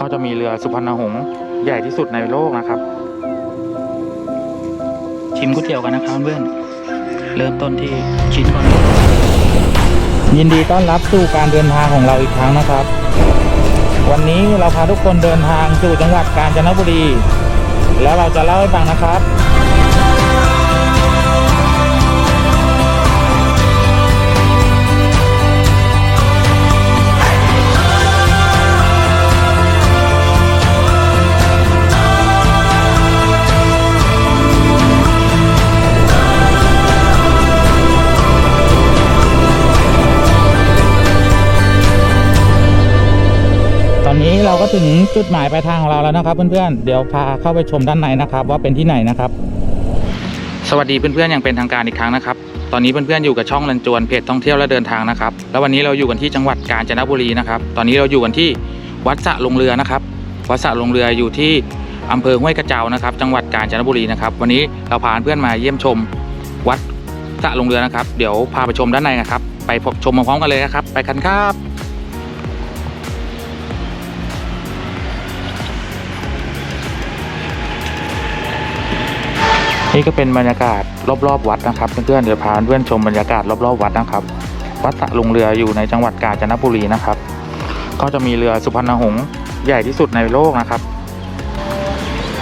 ก็จะมีเรือสุพรรณหงษ์ใหญ่ที่สุดในโลกนะครับ ชิมก๋วยเตี๋ยวกันนะครับเพื่อนเริ่มต้นที่ชิ้นก่อนยินดีต้อนรับสู่การเดินทางของเราอีกครั้งนะครับ วันนี้เราพาทุกคนเดินทางสู่จังหวัดกาญจนบุรี แล้วเราจะเล่าให้ฟังนะครับ นี้เราก็ถึงจุดหมายปลายทางของเราแล้วนะครับ เพื่อนๆ เดี๋ยวพาเข้าไปชมด้านในนะครับ ว่าเป็นที่ไหนนะครับ สวัสดีเพื่อนๆอย่างเป็นทางการอีกครั้งนะครับ ตอนนี้เพื่อนๆอยู่กับช่องลันจวนเพจท่องเที่ยวและเดินทางนะครับ แล้ววันนี้เราอยู่กันที่จังหวัดกาญจนบุรีนะครับ ตอนนี้เราอยู่กันที่วัดสะลงเรือนะครับ วัดสะลงเรืออยู่ที่อำเภอห้วยกระเจ้านะครับ จังหวัดกาญจนบุรีนะครับ วันนี้เราพาเพื่อนมาเยี่ยมชม วัดสะลงเรือนะครับ เดี๋ยวพาไปชมด้านในนะครับ ไปพบชมพร้อมๆกันเลยนะครับ ไปกันครับ นี่ก็เป็นบรรยากาศรอบๆวัดนะครับเพื่อนๆเดี๋ยวพาเพื่อนชมบรรยากาศรอบๆวัดนะครับ วัดสะลงเรืออยู่ในจังหวัดกาญจนบุรีนะครับ ก็จะมีเรือสุพรรณหงษ์ใหญ่ที่สุดในโลกนะครับ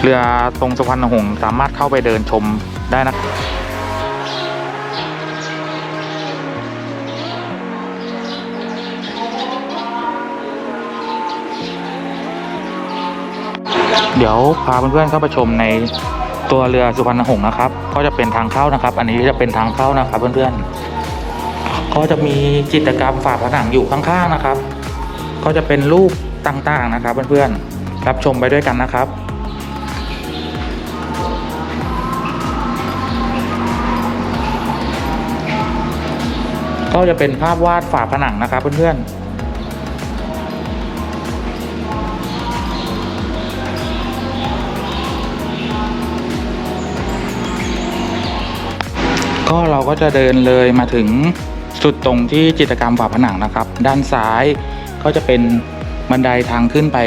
เรือตรงสุพรรณหงษ์สามารถเข้าไปเดินชมได้นะเดี๋ยวพาเพื่อนๆเข้าไปชมใน ตัวเรือสุพรรณหงษ์นะครับ ก็จะเป็นทางเข้านะครับ อันนี้จะเป็นทางเข้านะครับเพื่อนๆ ก็จะมีจิตรกรรมฝาผนังอยู่ข้างๆนะครับ ก็จะเป็นรูปต่างๆนะครับเพื่อนๆ รับชมไปด้วยกันนะครับก็จะเป็นภาพวาดฝาผนังนะครับเพื่อนๆ ก็เราก็จะเดินเลยมาถึงสุดตรงที่จิตรกรรมฝาผนังนะครับ ด้านซ้ายก็จะเป็นบันไดทางขึ้นไป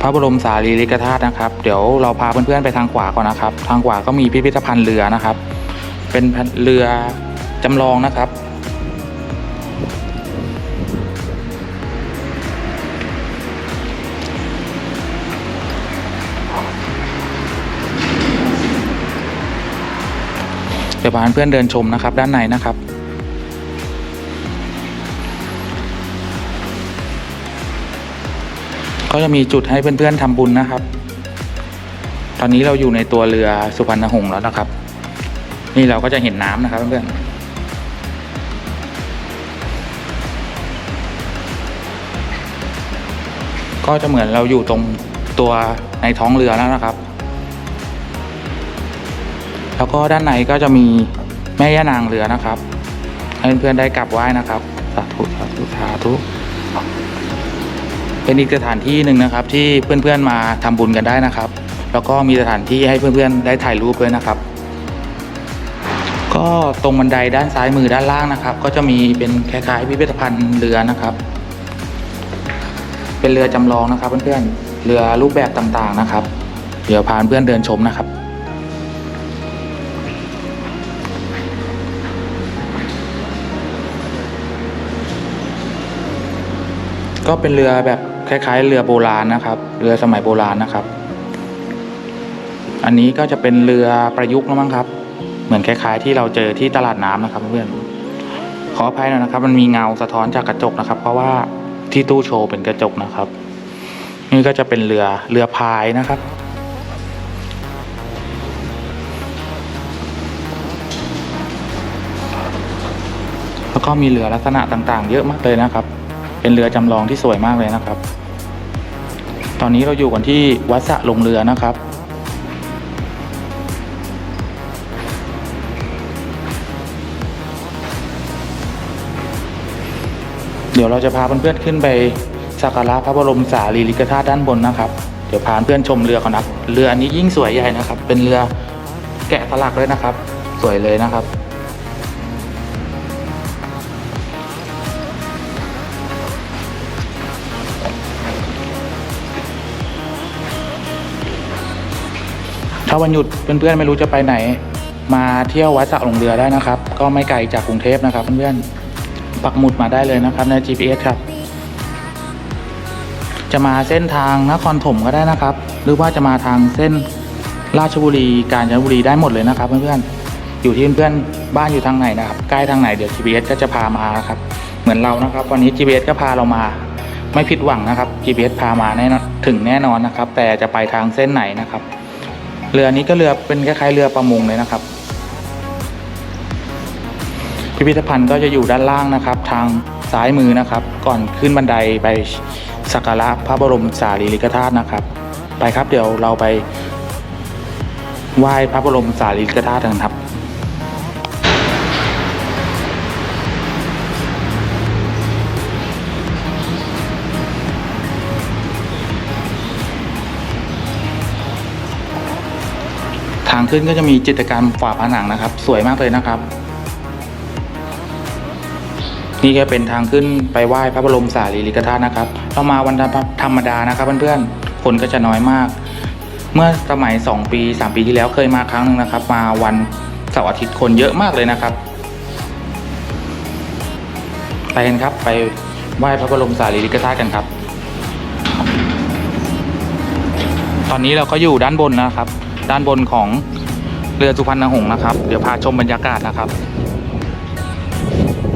พระบรมสารีริกธาตุนะครับ เดี๋ยวเราพาเพื่อนๆไปทางขวาก่อนนะครับ ทางขวาก็มีพิพิธภัณฑ์เรือนะครับ เป็นเรือจำลองนะครับ พาเพื่อนเดินชมนะครับ ด้านในนะครับก็จะมีจุดให้เพื่อนๆทำบุญนะครับ ตอนนี้เราอยู่ในตัวเรือสุพรรณหงษ์แล้วนะครับ นี่เราก็จะเห็นน้ำนะครับเพื่อนๆก็จะเหมือนเราอยู่ตรงตัวในท้องเรือแล้วนะครับ แล้วก็ด้านในก็จะมีแม่ย่านางเรือนะครับให้เพื่อนๆได้กราบไหว้นะครับสาธุสาธุสาธุเป็นอีกสถานที่หนึ่งนะครับ ที่เพื่อนๆมาทำบุญกันได้นะครับ แล้วก็มีสถานที่ให้เพื่อนๆได้ถ่ายรูปด้วยนะครับ ก็ตรงบันไดด้านซ้ายมือด้านล่างนะครับ ก็จะมีเป็นคล้ายๆพิพิธภัณฑ์เรือนะครับ เป็นเรือจำลองนะครับ เพื่อนๆเรือรูปแบบต่างๆนะครับ เดี๋ยวพาเพื่อนเดินชมนะครับ ก็เป็นเรือแบบคล้ายๆ เรือโบราณนะครับ เรือสมัยโบราณนะครับ อันนี้ก็จะเป็นเรือประยุกต์แล้วมั้งครับ เหมือนคล้าย ๆ ที่เราเจอที่ตลาดน้ำนะครับเพื่อนขออภัยหน่อยนะครับ มันมีเงาสะท้อนจากกระจกนะครับ เพราะว่าที่ตู้โชว์เป็นกระจกนะครับ นี่ก็จะเป็นเรือเรือพายนะครับแล้วก็มีเรือลักษณะต่างๆ เยอะมากเลยนะครับ เป็นเรือจำลองที่สวยมากเลยนะครับ ตอนนี้เราอยู่กันที่วัดสะลงเรือนะครับ เดี๋ยวเราจะพาเพื่อนๆขึ้นไปสักการะพระบรมสารีริกธาตุด้านบนนะครับ เดี๋ยวพาเพื่อนชมเรือก่อนนะเรืออันนี้ยิ่งสวยใหญ่นะครับ เป็นเรือแกะสลักด้วยนะครับ สวยเลยนะครับาวันหยุดเพื่อนๆไม่รู้จะไปไหน มาเที่ยววัดสระลงเรือได้นะครับ ก็ไม่ไกลจากกรุงเทพนะครับ เพื่อนๆปักหมุดมาได้เลยนะครับใน GPS ครับ จะมาเส้นทางนครถมก็ได้นะครับ หรือว่าจะมาทางเส้นราชบุรีกาญจนบุรีได้หมดเลยนะครับ เพื่อนๆอยู่ที่เพื่อนๆบ้านอยู่ทางไหนนะครับใกล้ทางไหนเดี๋ยว GPS ก็จะพามาครับ เหมือนเรานะครับ วันนี้ GPS ก็พาเรามาไม่ผิดหวังนะครับ GPS พามาแน่นอนถึงแน่นอนนะครับ แต่จะไปทางเส้นไหนนะครับ เรือนี้ก็เรือเป็นคล้ายๆเรือประมงเลยนะครับ พิพิธภัณฑ์ก็จะอยู่ด้านล่างนะครับ ทางซ้ายมือนะครับ ก่อนขึ้นบันไดไปสักการะพระบรมสารีริกธาตุนะครับ ไปครับเดี๋ยวเราไปไหว้พระบรมสารีริกธาตุกันครับ ขึ้นก็จะมีจิตรกรรมฝาผนังนะครับ สวยมากเลยนะครับ นี่ก็เป็นทางขึ้นไปไหว้พระบรมสารีริกธาตุนะครับ เรามาวันธรรมดานะครับเพื่อนๆคนก็จะน้อยมาก เมื่อสมัย 2 ปี 3 ปีที่แล้วเคยมาครั้งหนึ่งนะครับ มาวันเสาร์อาทิตย์คนเยอะมากเลยนะครับไปกันครับไปไหว้พระบรมสารีริกธาตุกันครับ ตอนนี้เราก็อยู่ด้านบนนะครับ ด้านบนของ เรือสุพรรณหงษ์นะครับ เดี๋ยวพาชมบรรยากาศนะครับ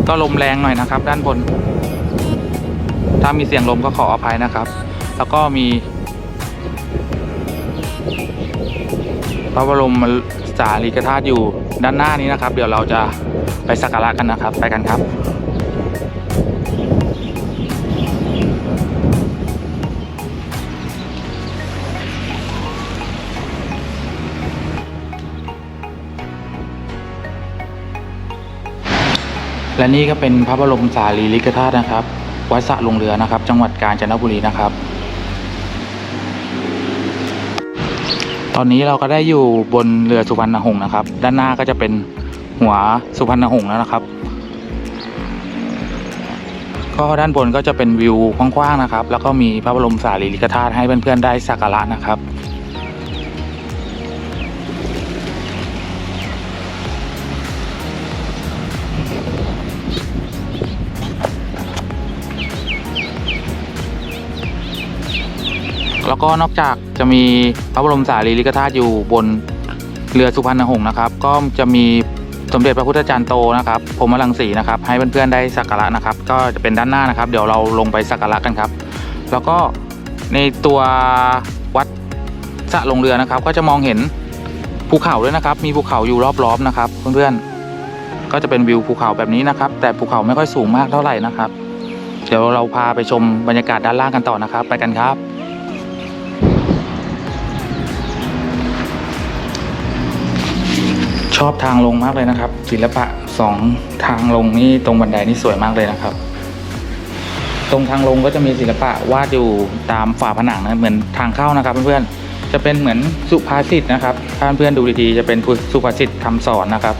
ก็ลมแรงหน่อยนะครับ ด้านบน ถ้ามีเสียงลมก็ขออภัยนะครับ แล้วก็มี พระบรมสารีริกธาตุอยู่ด้านหน้านี้นะครับ เดี๋ยวเราจะไปสักการะกันนะครับ ไปกันครับ และนี่ก็เป็นพระบรมสารีริกธาตุนะครับ วัดสะลงเรือนะครับ จังหวัดกาญจนบุรีนะครับ ตอนนี้เราก็ได้อยู่บนเรือสุพรรณหงษ์นะครับ ด้านหน้าก็จะเป็นหัวสุพรรณหงษ์แล้วนะครับ ก็ด้านบนก็จะเป็นวิวกว้างๆนะครับ แล้วก็มีพระบรมสารีริกธาตุให้เพื่อนๆได้สักการะนะครับ แล้วก็นอกจากจะมีพระบรมสารีริกธาตุอยู่บนเรือสุพรรณหงษ์นะครับ ก็จะมีสมเด็จพระพุทธจารย์โตนะครับพรมรังสีนะครับ ให้เพื่อนๆได้สักการะนะครับ ก็จะเป็นด้านหน้านะครับ เดี๋ยวเราลงไปสักการะกันครับ แล้วก็ในตัววัดสะลงเรือนะครับ ก็จะมองเห็นภูเขาด้วยนะครับ มีภูเขาอยู่รอบๆนะครับ เพื่อนๆก็จะเป็นวิวภูเขาแบบนี้นะครับ แต่ภูเขาไม่ค่อยสูงมากเท่าไหร่นะครับ เดี๋ยวเราพาไปชมบรรยากาศด้านล่างกันต่อนะครับ ไปกันครับ ชอบทางลงมากเลยนะครับ ศิลปะสองทางลงนี่ตรงบันไดนี่สวยมากเลยนะครับ ตรงทางลงก็จะมีศิลปะวาดอยู่ตามฝาผนังนะเหมือนทางเข้านะครับเพื่อนๆจะเป็นเหมือนสุภาษิตนะครับถ้าเพื่อนๆดูดีๆจะเป็นสุภาษิตคำสอนนะครับ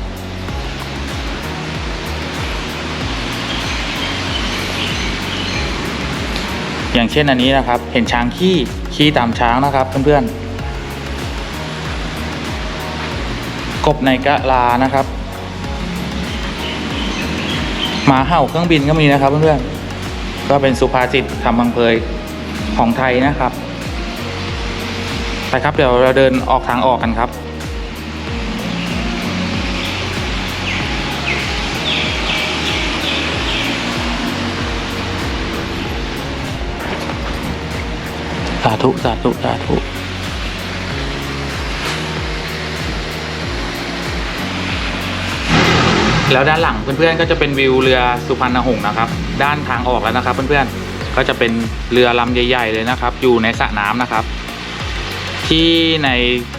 อย่างเช่นอันนี้นะครับ เห็นช้างขี้ขี้ตามช้างนะครับเพื่อนๆ บในกะลานะครับหมาเห่าเครื่องบินก็มีนะครับเพื่อนๆก็เป็นสุภาษิตคำพังเพยของไทยนะครับไปครับเดี๋ยวเราเดินออกทางออกกันครับสาธุสาธุสาธุ แล้วด้านหลังเพื่อนๆก็จะเป็นวิวเรือสุพรรณหงษ์นะครับ ด้านทางออกแล้วนะครับ เพื่อนๆก็จะเป็นเรือลำใหญ่ๆเลยนะครับ อยู่ในสระน้ำนะครับ ที่ใน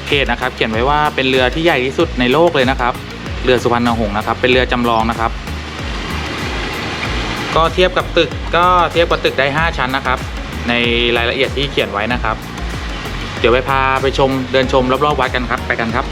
เพจนะครับ เขียนไว้ว่าเป็นเรือที่ใหญ่ที่สุดในโลกเลยนะครับ เรือสุพรรณหงษ์นะครับ เป็นเรือจำลองนะครับ ก็เทียบกับตึกก็เทียบกับตึกได้ 5 ชั้นนะครับ ในรายละเอียดที่เขียนไว้นะครับ เดี๋ยวไปพาไปชมเดินชมรอบๆวัดกันครับไปกันครับ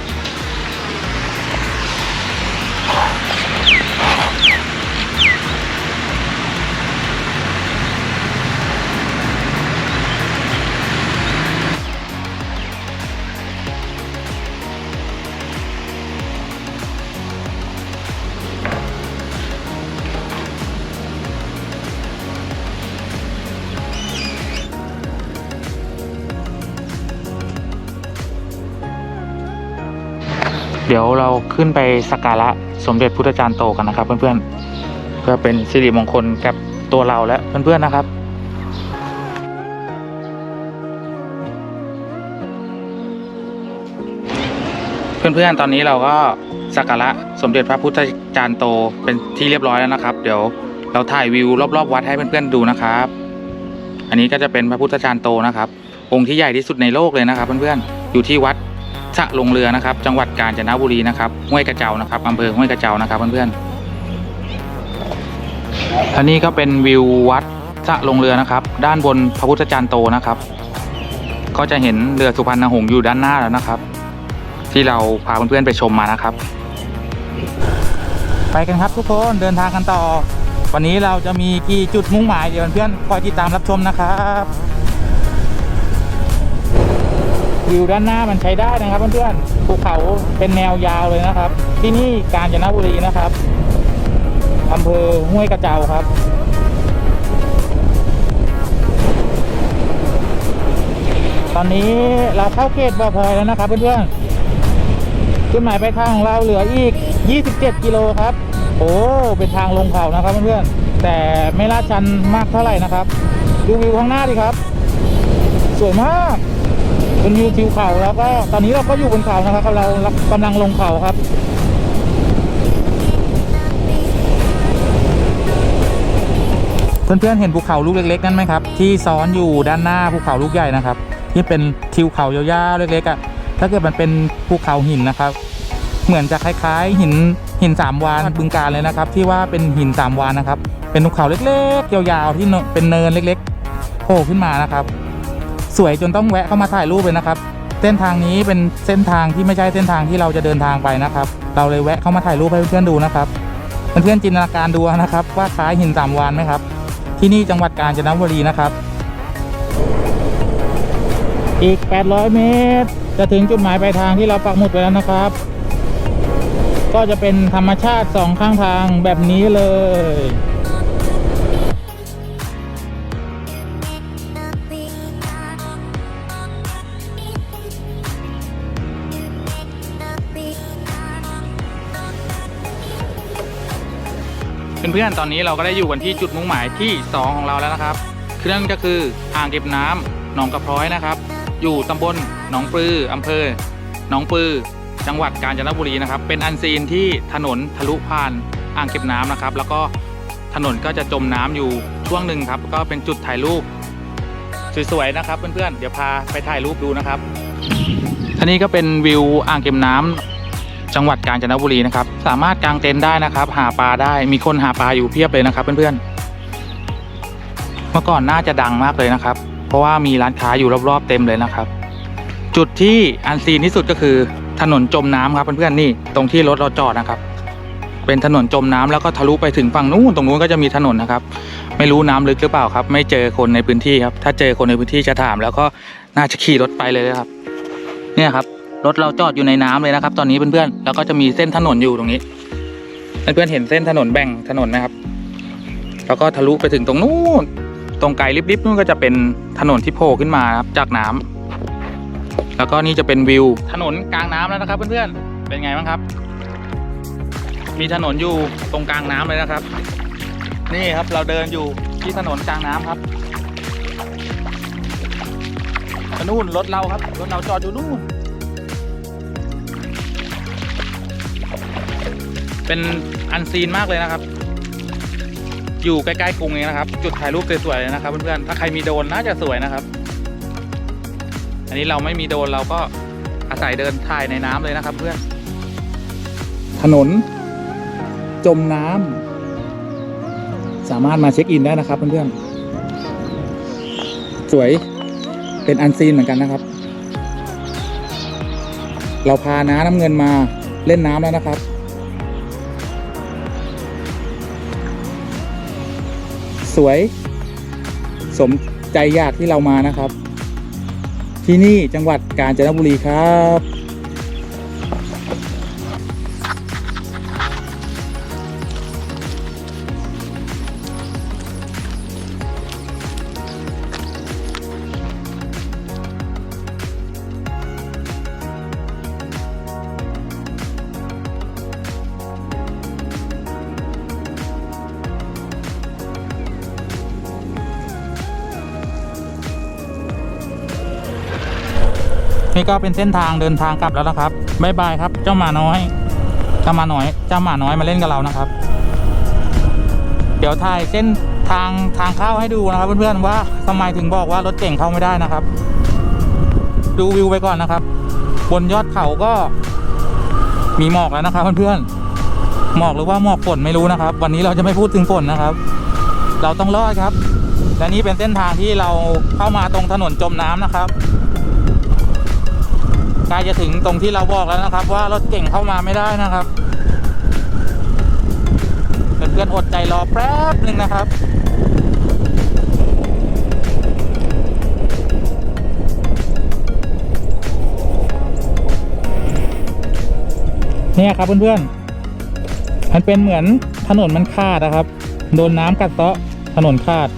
ขึ้นไปสักการะสมเด็จพุทธจารย์โตกันนะครับ เพื่อนๆ เพื่อเป็นสิริมงคลกับตัวเราและเพื่อนๆนะครับเพื่อนๆ ตอนนี้เราก็สักการะสมเด็จพระพุทธจารย์โตเป็นที่เรียบร้อยแล้วนะครับ เดี๋ยวเราถ่ายวิวรอบๆ วัดให้เพื่อนๆดูนะครับ อันนี้ก็จะเป็นพระพุทธจารย์โตนะครับ องค์ที่ใหญ่ที่สุดในโลกเลยนะครับ เพื่อนๆ อยู่ที่วัด สะลงเรือนะครับ จังหวัดกาญจนบุรีนะครับห้วยกระเจ้านะครับอำเภอห้วยกระเจ้านะครับเพื่อนๆอันนี้ก็เป็นวิววัดสะลงเรือนะครับ ด้านบนพระพุทธจารย์โตนะครับ ก็จะเห็นเรือสุพรรณหงส์อยู่ด้านหน้าแล้วนะครับ ที่เราพาเพื่อนๆไปชมมานะครับ ไปกันครับทุกคนเดินทางกันต่อ วันนี้เราจะมีกี่จุดมุ่งหมายเดี๋ยวเพื่อนๆคอยติดตามรับชมนะครับ วิวด้านหน้ามันใช้ได้นะครับเพื่อนๆภูเขาเป็นแนวยาวเลยนะครับ ที่นี่กาญจนบุรีนะครับอำเภอห้วยกระเจ้าครับตอนนี้เราเข้าเขตบ่อพลอยแล้วนะครับเพื่อนๆจุดหมายปลายทางของเราเหลืออีก 27 กิโลครับ โอ้เป็นทางลงเขานะครับเพื่อนๆแต่ไม่ลาดชันมากเท่าไหร่นะครับ ดูวิวข้างหน้าดิครับ สวยมาก เป็นวิวทิวเขาแล้วก็ตอนนี้เราก็อยู่บนเขานะครับเรากำลังลงเขาครับเพื่อนๆเห็นภูเขาลูกเล็กๆนั่นไหมครับ ที่ซ้อนอยู่ด้านหน้าภูเขาลูกใหญ่นะครับ ที่เป็นทิวเขายาวๆเล็กๆอะถ้าเกิดมันเป็นภูเขาหินนะครับ เหมือนจะคล้ายๆหินหินสามวานบึงการเลยนะครับ ที่ว่าเป็นหินสามวานนะครับ เป็นภูเขาเล็กๆยาวๆที่เป็นเนินเล็กๆโผล่ขึ้นมานะครับ สวยจนต้องแวะเข้ามาถ่ายรูปเลยนะครับ เส้นทางนี้เป็นเส้นทางที่ไม่ใช่เส้นทางที่เราจะเดินทางไปนะครับ เราเลยแวะเข้ามาถ่ายรูปให้เพื่อนๆดูนะครับเพื่อนๆจินตนาการดูนะครับ ว่าคล้ายหินสามวานไหมครับ ที่นี่จังหวัดกาญจนบุรีนะครับ อีก 800 เมตร จะถึงจุดหมายปลายทางที่เราปักหมุดไว้แล้วนะครับ ก็จะเป็นธรรมชาติสองข้างทางแบบนี้เลย เพื่อนๆ ตอนนี้เราก็ได้อยู่กันที่จุดมุ่งหมายที่ 2 ของเราแล้วนะครับ เครื่อนั่นก็คืออ่างเก็บน้ำหนองกระพร้อยนะครับ อยู่ตำบลหนองปลืออำเภอหนองปลือ จังหวัดกาญจนบุรีนะครับ เป็นอันซีนที่ถนนทะลุผ่านอ่างเก็บน้ำนะครับ แล้วก็ถนนก็จะจมน้ำอยู่ช่วงหนึ่งครับ ก็เป็นจุดถ่ายรูปสวยๆนะครับเพื่อนๆ เดี๋ยวพาไปถ่ายรูปดูนะครับอันนี้ก็เป็นวิวอ่างเก็บน้ำ จังหวัดกาญจนบุรีนะครับ สามารถกางเต็นท์ได้นะครับ หาปลาได้มีคนหาปลาอยู่เพียบเลยนะครับ เพื่อนๆ เมื่อก่อนน่าจะดังมากเลยนะครับ เพราะว่ามีร้านค้าอยู่รอบๆเต็มเลยนะครับ จุดที่อันซีนที่สุดก็คือถนนจมน้ำครับเพื่อนๆนี่ตรงที่รถเราจอดนะครับ เป็นถนนจมน้ำแล้วก็ทะลุไปถึงฝั่งนู้นตรงนู้นก็จะมีถนนนะครับ ไม่รู้น้ำลึกหรือเปล่าครับ ไม่เจอคนในพื้นที่ครับ ถ้าเจอคนในพื้นที่จะถาม แล้วก็น่าจะขี่รถไปเลยนะครับ เนี่ยครับ รถเราจอดอยู่ในน้ำเลยนะครับ ตอนนี้เพื่อนๆแล้วก็จะมีเส้นถนนอยู่ตรงนี้เพื่อนๆเห็นเส้นถนนแบ่งถนนไหมครับ แล้วก็ทะลุไปถึงตรงนู้นตรงไกลลิบๆนู่นก็จะเป็นถนนที่โผล่ขึ้นมาครับจากน้ำแล้วก็นี่จะเป็นวิวถนนกลางน้ำแล้วนะครับ เพื่อนๆเป็นไงบ้างครับ มีถนนอยู่ตรงกลางน้ำเลยนะครับ นี่ครับเราเดินอยู่ที่ถนนกลางน้ำครับนู่นรถเราครับรถเราจอดอยู่นู่น เป็นอันซีนมากเลยนะครับ อยู่ใกล้ๆกรุงเองนะครับ จุดถ่ายรูปสวยๆเลยนะครับเพื่อนๆถ้าใครมีโดนน่าจะสวยนะครับ อันนี้เราไม่มีโดนเราก็อาศัยเดินถ่ายในน้ำเลยนะครับ เพื่อน ถนน จมน้ำสามารถมาเช็คอินได้นะครับ เพื่อนๆสวยเป็นอันซีนเหมือนกันนะครับ เราพาน้าน้ำเงินมาเล่นน้ำแล้วนะครับ สวย สมใจอยากที่เรามานะครับ ที่นี่จังหวัดกาญจนบุรีครับ ก็เป็นเส้นทางเดินทางกลับแล้วนะครับบายบายครับ เจ้าหมาน้อยเจ้าหมาน้อยเจ้าหมาน้อยมาเล่นกับเรานะครับ เดี๋ยวถ่ายเส้นทางทางเข้าให้ดูนะครับ เพื่อนๆว่าทำไมถึงบอกว่ารถเก่งเข้าไม่ได้นะครับ ดูวิวไปก่อนนะครับ บนยอดเขาก็ มีหมอกแล้วนะครับเพื่อนๆหมอกหรือว่าหมอกฝนไม่รู้นะครับ วันนี้เราจะไม่พูดถึงฝนนะครับ เราต้องรอดครับและนี่เป็นเส้นทางที่เราเข้ามาตรงถนนจมน้ำนะครับ ใกล้จะถึงตรงที่เราบอกแล้วนะครับ ว่ารถเก่งเข้ามาไม่ได้นะครับเพื่อนๆอดใจรอแป๊บหนึ่งนะครับเนี่ยครับเพื่อนๆ มันเป็นเหมือนถนนมันขาดนะครับ โดนน้ำกัดเซาะถนนขาด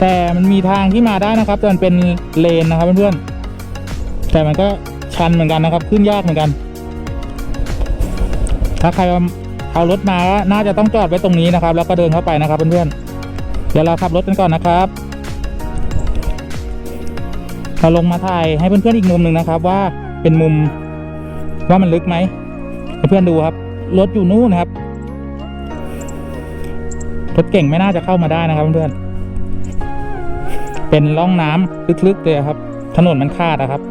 แต่มันมีทางที่มาได้นะครับแต่มันเป็นเลนนะครับเพื่อนๆ แต่มันก็ชันเหมือนกันนะครับ ขึ้นยากเหมือนกัน ถ้าใครเอารถมาน่าจะต้องจอดไว้ตรงนี้นะครับ แล้วก็เดินเข้าไปนะครับเพื่อนๆเดี๋ยวเราขับรถกันก่อนนะครับเราลงมาถ่ายให้เพื่อนๆอีกมุมหนึ่งนะครับ ว่าเป็นมุมว่ามันลึกไหมเพื่อนดูครับรถอยู่นู่นนะครับรถเก่งไม่น่าจะเข้ามาได้นะครับเพื่อนๆเป็นร่องน้ำลึกๆเลยครับ ถนนมันขาดนะครับ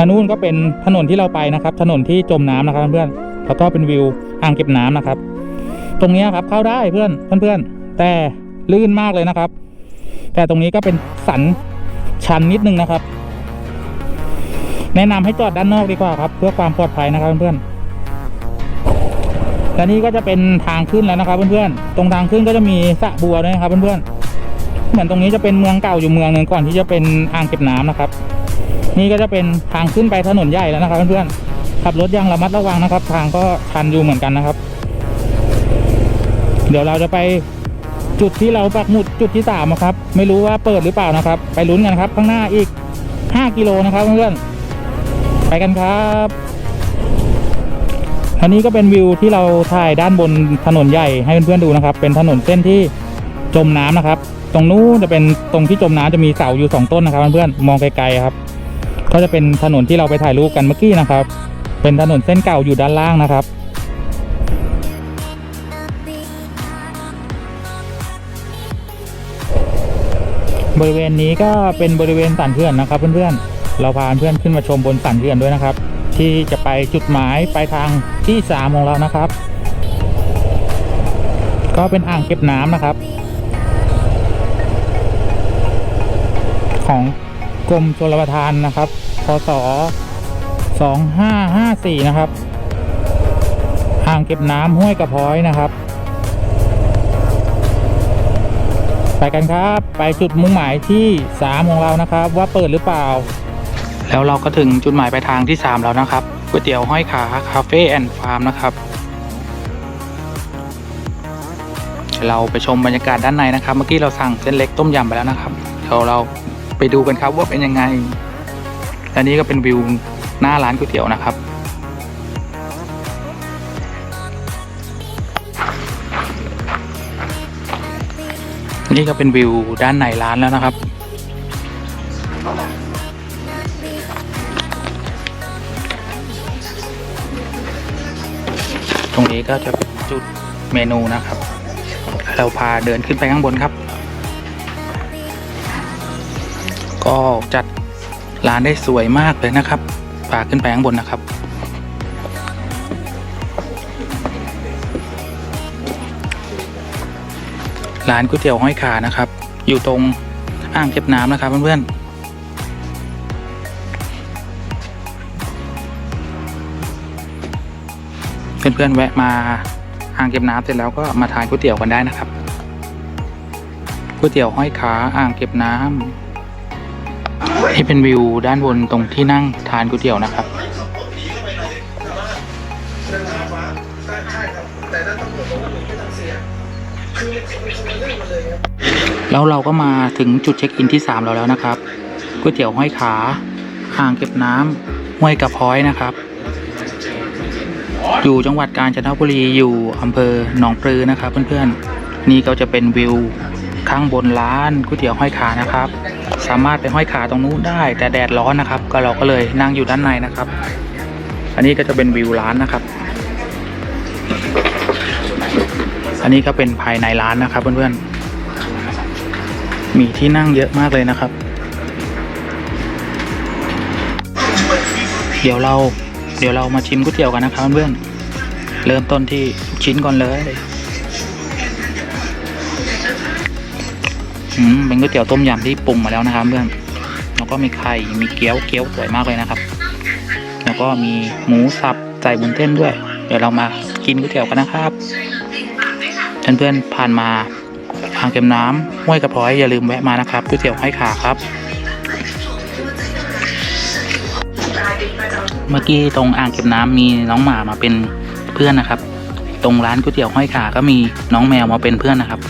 ทางนู้นก็เป็นถนนที่เราไปนะครับ ถนนที่จมน้ำนะครับเพื่อนแล้วก็เป็นวิวอ่างเก็บน้ำนะครับ ตรงนี้ครับเข้าได้เพื่อนเพื่อนๆแต่ลื่นมากเลยนะครับ แต่ตรงนี้ก็เป็นสันชันนิดนึงนะครับ แนะนำให้จอดด้านนอกดีกว่าครับ เพื่อความปลอดภัยนะครับเพื่อนๆและนี่ก็จะเป็นทางขึ้นแล้วนะครับเพื่อนๆ ตรงทางขึ้นก็จะมีสระบัวด้วยนะครับเพื่อนๆ เหมือนตรงนี้จะเป็นเมืองเก่าอยู่เมืองหนึ่งก่อนที่จะเป็นอ่างเก็บน้ำนะครับ นี่ก็จะเป็นทางขึ้นไปถนนใหญ่แล้วนะครับเพื่อนๆขับรถยังระมัดระวังนะครับ ทางก็ชันอยู่เหมือนกันนะครับ เดี๋ยวเราจะไปจุดที่เราปักหมุดจุดที่สามครับ ไม่รู้ว่าเปิดหรือเปล่านะครับ ไปลุ้นกันครับ ข้างหน้าอีก 5 กิโลนะครับเพื่อนๆไปกันครับอันนี้ก็เป็นวิวที่เราถ่ายด้านบนถนนใหญ่ให้เพื่อนๆดูนะครับ เป็นถนนเส้นที่จมน้ำนะครับ ตรงนู้นจะเป็นตรงที่จมน้ำจะมีเสาอยู่สองต้นนะครับเพื่อนๆมองไกลๆครับ ก็จะเป็นถนนที่เราไปถ่ายรูปกันเมื่อกี้นะครับ เป็นถนนเส้นเก่าอยู่ด้านล่างนะครับ บริเวณนี้ก็เป็นบริเวณสันเขื่อนนะครับเพื่อนๆ เราพาเพื่อนขึ้นมาชมบนสันเขื่อนด้วยนะครับ ที่จะไปจุดหมายปลายทางที่สามของเรานะครับ ก็เป็นอ่างเก็บน้ำนะครับ ของ กรมชลประทานนะครับ พศ 2554 นะครับ อ่างเก็บน้ำห้วยกระพ้อยนะครับ ไปกันครับ ไปจุดมุ่งหมายที่ 3 ของเรานะครับ ว่าเปิดหรือเปล่า แล้วเราก็ถึงจุดหมายปลายทางที่ 3 แล้วนะครับก๋วยเตี๋ยวห้อยขาคาเฟ่แอนด์ฟาร์มนะครับ เราไปชมบรรยากาศด้านในนะครับ เมื่อกี้เราสั่งเส้นเล็กต้มยำไปแล้วนะครับเดี๋ยวเรา ไปดูกันครับว่าเป็นยังไง และนี่ก็เป็นวิวหน้าร้านก๋วยเตี๋ยวนะครับ นี่ก็เป็นวิวด้านในร้านแล้วนะครับตรงนี้ก็จะเป็นจุดเมนูนะครับ เราพาเดินขึ้นไปข้างบนครับ ก็จัดร้านได้สวยมากเลยนะครับพาขึ้นไปข้างบนนะครับ ร้านก๋วยเตี๋ยวห้อยขานะครับ อยู่ตรงอ่างเก็บน้ำนะครับเพื่อนๆเพื่อนๆแวะมาอ่างเก็บน้ำเสร็จแล้วก็มาทานก๋วยเตี๋ยวกันได้นะครับก๋วยเตี๋ยวห้อยขาอ่างเก็บน้ำ นี่เป็นวิวด้านบนตรงที่นั่งทานก๋วยเตี๋ยวนะครับ แล้วเราก็มาถึงจุดเช็คอินที่ 3 เราแล้วนะครับก๋วยเตี๋ยวห้อยขาอ่างเก็บน้ำห้วยกระพ้อยนะครับ อยู่จังหวัดกาญจนบุรีอยู่อำเภอหนองปลือนะครับ เพื่อนๆนี่ก็จะเป็นวิวข้างบนร้านก๋วยเตี๋ยวห้อยขานะครับ สามารถไปห้อยขาตรงนู้นได้ แต่แดดร้อนนะครับ ก็เราก็เลยนั่งอยู่ด้านในนะครับ อันนี้ก็จะเป็นวิวร้านนะครับ อันนี้ก็เป็นภายในร้านนะครับ เพื่อนๆ มีที่นั่งเยอะมากเลยนะครับ เดี๋ยวเราเดี๋ยวเรามาชิมก๋วยเตี๋ยวกันนะครับเพื่อนๆเริ่มต้นที่ชิ้นก่อนเลย เป็นก๋วยเตี๋ยวต้มยำที่ปรุงมาแล้วนะครับเพื่อนแล้วก็มีไข่มีเกี๊ยวเกี๊ยวสวยมากเลยนะครับ แล้วก็มีหมูสับใส่บุนเส้นด้วย เดี๋ยวเรามากินก๋วยเตี๋ยวกันนะครับเพื่อนๆผ่านมาทางเก็มน้ำห้วยกระพร้อยอย่าลืมแวะมานะครับก๋วยเตี๋ยวให้ขาครับ เมื่อกี้ตรงอ่างเก็บน้ำมีน้องหมามาเป็นเพื่อนนะครับ ตรงร้านก๋วยเตี๋ยวห้อยขาก็มีน้องแมวมาเป็นเพื่อนนะครับ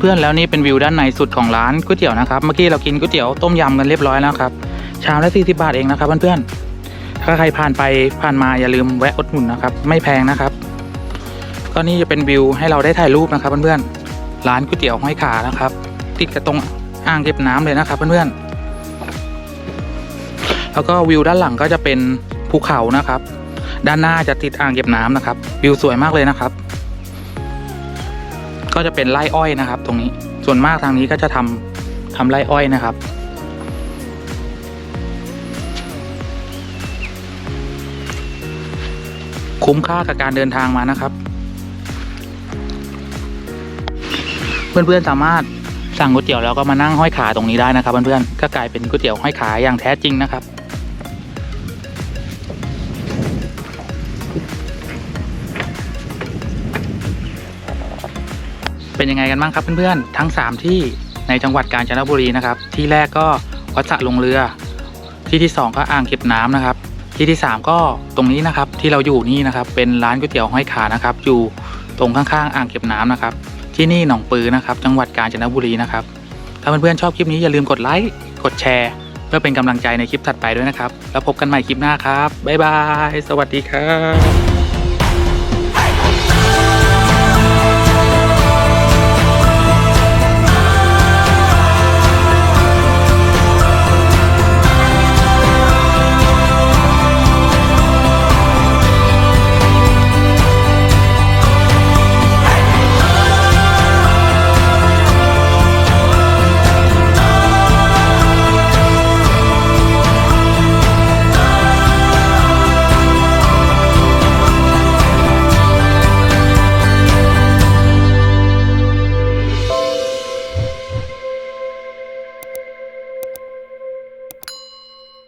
เพื่อนๆแล้วนี่เป็นวิวด้านในสุดของร้านก๋วยเตี๋ยวนะครับเมื่อกี้เรากินก๋วยเตี๋ยวต้มยำกันเรียบร้อยแล้วครับชามละ40บาทเองนะครับเพื่อนๆถ้าใครผ่านไปผ่านมาอย่าลืมแวะอุดหนุนนะครับไม่แพงนะครับก็นี่จะเป็นวิวให้เราได้ถ่ายรูปนะครับเพื่อนๆร้านก๋วยเตี๋ยวห้อยขานะครับ ติดกับตรงอ่างเก็บน้ำเลยนะครับเพื่อนๆแล้วก็วิวด้านหลังก็จะเป็นภูเขานะครับ ด้านหน้าจะติดอ่างเก็บน้ำนะครับ วิวสวยมากเลยนะครับ ก็จะเป็นไร่อ้อยนะครับ ตรงนี้ส่วนมากทางนี้ก็จะทำทำไร่อ้อยนะครับ คุ้มค่ากับการเดินทางมานะครับ เพื่อนๆสามารถสั่งก๋วยเตี๋ยวแล้วก็มานั่งห้อยขาตรงนี้ได้นะครับเพื่อนๆก็กลายเป็นก๋วยเตี๋ยวห้อยขาอย่างแท้จริงนะครับ เป็นยังไงกันบ้างครับเพื่อนๆ ทั้ง 3 ที่ในจังหวัดกาญจนบุรีนะครับ ที่แรกก็วัดสะลงเรือ ที่ที่ 2 ก็อ่างเก็บน้ำนะครับ ที่ที่ 3 ก็ตรงนี้นะครับที่เราอยู่นี่นะครับ เป็นร้านก๋วยเตี๋ยวห้อยขานะครับ อยู่ตรงข้างๆ อ่างเก็บน้ำนะครับ ที่นี่หนองปือนะครับ จังหวัดกาญจนบุรีนะครับ ถ้าเพื่อนๆชอบคลิปนี้อย่าลืมกดไลค์ กดแชร์ เพื่อเป็นกำลังใจในคลิปถัดไปด้วยนะครับ แล้วพบกันใหม่คลิปหน้าครับบ๊ายบาย สวัสดีครับ